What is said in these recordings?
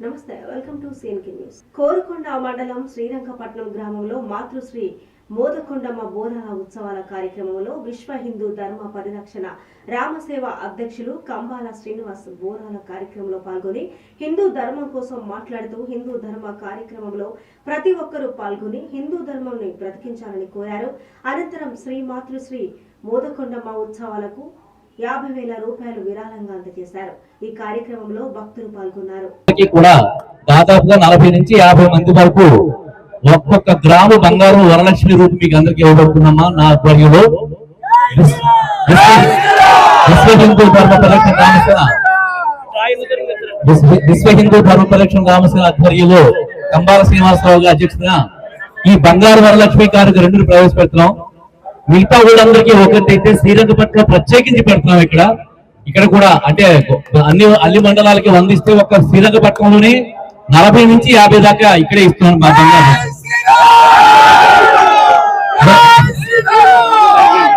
నమస్తే welcome to CNK news Korukonda మండలం శ్రీరంగపట్నం గ్రామంలో మాతృశ్రీ మోదకొండమ్మ బోనాల ఉత్సవాల కార్యక్రమంలో విశ్వ హిందూ ధర్మ పరిరక్షణ రామసేవ అధ్యక్షులు కంబాల శ్రీనివాస్ బోరాల కార్యక్రమంలో పాల్గొని హిందూ ధర్మం కోసం మాట్లాడుతూ హిందూ ధర్మ కార్యక్రమంలో ప్రతి ఒక్కరూ పాల్గొని హిందూ ధర్మంని బ్రతికించాలని కోరారు. అనంతరం శ్రీ మాతృశ్రీ మోదకొండమ్మ ఉత్సవాలకు యాభై వేల రూపాయలు విరాళంగా అందజేశారు. ఈ కార్యక్రమంలో భక్తులు పాల్గొన్నారు. కూడా దాదాపుగా నలభై నుంచి యాభై మంది వరకు ఒక్కొక్క గ్రాము బంగారం వరలక్ష్మి రూపు మీకు అందరికి ఇవ్వబడుతుందమ్మా నా ఆధ్వర్యంలో విశ్వ- హిందూ ధర్మ పరిరక్షణ రామసేన విశ్వ- హిందూ ధర్మ పరిరక్షణ రామసేన ఆధ్వర్యంలో కంబాల శ్రీనివాసరావు గారి అధ్యక్షతన ఈ బంగారు వరలక్ష్మి గారికి రెండు ప్రవేశపెడుతున్నాం. మిగతా ఊళ్ళందరికీ ఒకటైతే శ్రీరంగపట్నం ప్రత్యేకించి పెడుతున్నాం ఇక్కడ. ఇక్కడ కూడా అంటే అన్ని అన్ని మండలాలకి వందిస్తే ఒక శ్రీరంగపట్నంలోనే నలభై నుంచి యాభై దాకా ఇక్కడే ఇస్తున్నాం మా బంగారు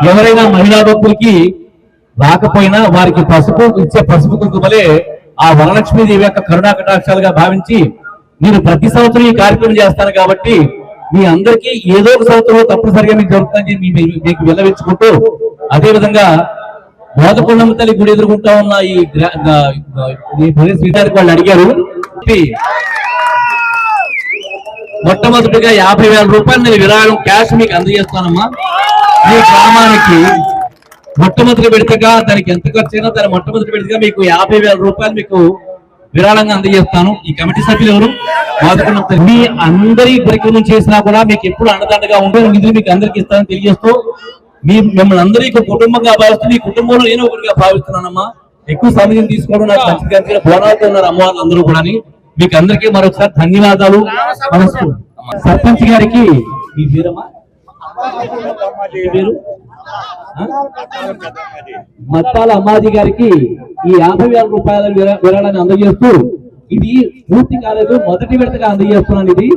ఎవరైనా మహిళా భక్తులకి రాకపోయినా వారికి పసుపు ఇచ్చే పసుపు కుంకుమలే ఆ వరలక్ష్మి దేవి యొక్క కరుణా కటాక్షాలుగా భావించి నేను ప్రతి సంవత్సరం ఈ కార్యక్రమం చేస్తాను కాబట్టి మీ అందరికీ ఏదో ఒక సంవత్సరంలో తప్పనిసరిగా మీకు జరుగుతుందని మీకు విల్లవించుకుంటూ అదే విధంగా తల్లి గుడి ఎదుర్కొంటా ఉన్న ఈ ప్రదేశ్ విధానికి వాళ్ళు అడిగారు. మొట్టమొదటిగా యాభై వేల రూపాయలు నేను విరాళం క్యాష్ మీకు అందజేస్తానమ్మా. మీ గ్రామానికి మొట్టమొదటి విడతగా దానికి ఎంత ఖర్చు అయినా దాని మొట్టమొదటి పెడితే మీకు యాభై వేల రూపాయలు మీకు విరాళంగా అందజేస్తాను. ఈ కమిటీ సభ్యులు ఎవరు మీ అందరి కార్యక్రమం చేసినా కూడా మీకు ఎప్పుడు అండదండగా ఉండే నిధులు మీకు అందరికి ఇస్తానని తెలియజేస్తూ మీ మిమ్మల్ని అందరూ కుటుంబంగా భావిస్తూ మీ కుటుంబంలో నేను ఒకటిగా భావిస్తున్నానమ్మా. ఎక్కువ సమయం తీసుకోవడం నాకు మంచిది కాదు బోనాలతో ఉన్నారు అమ్మవార్లు అందరూ కూడా మీకు అందరికీ మరొకసారి ధన్యవాదాలు. సర్పంచ్ గారికి మీ పేరమ్మా? పేరు? మత్తాల అమ్మాజీ గారికి ఈ యాభై వేల రూపాయల విరాళాన్ని అందజేస్తూ ఇది పూర్తి కాలేదు మొదటి విడతగా అందజేస్తున్నాను ఇది.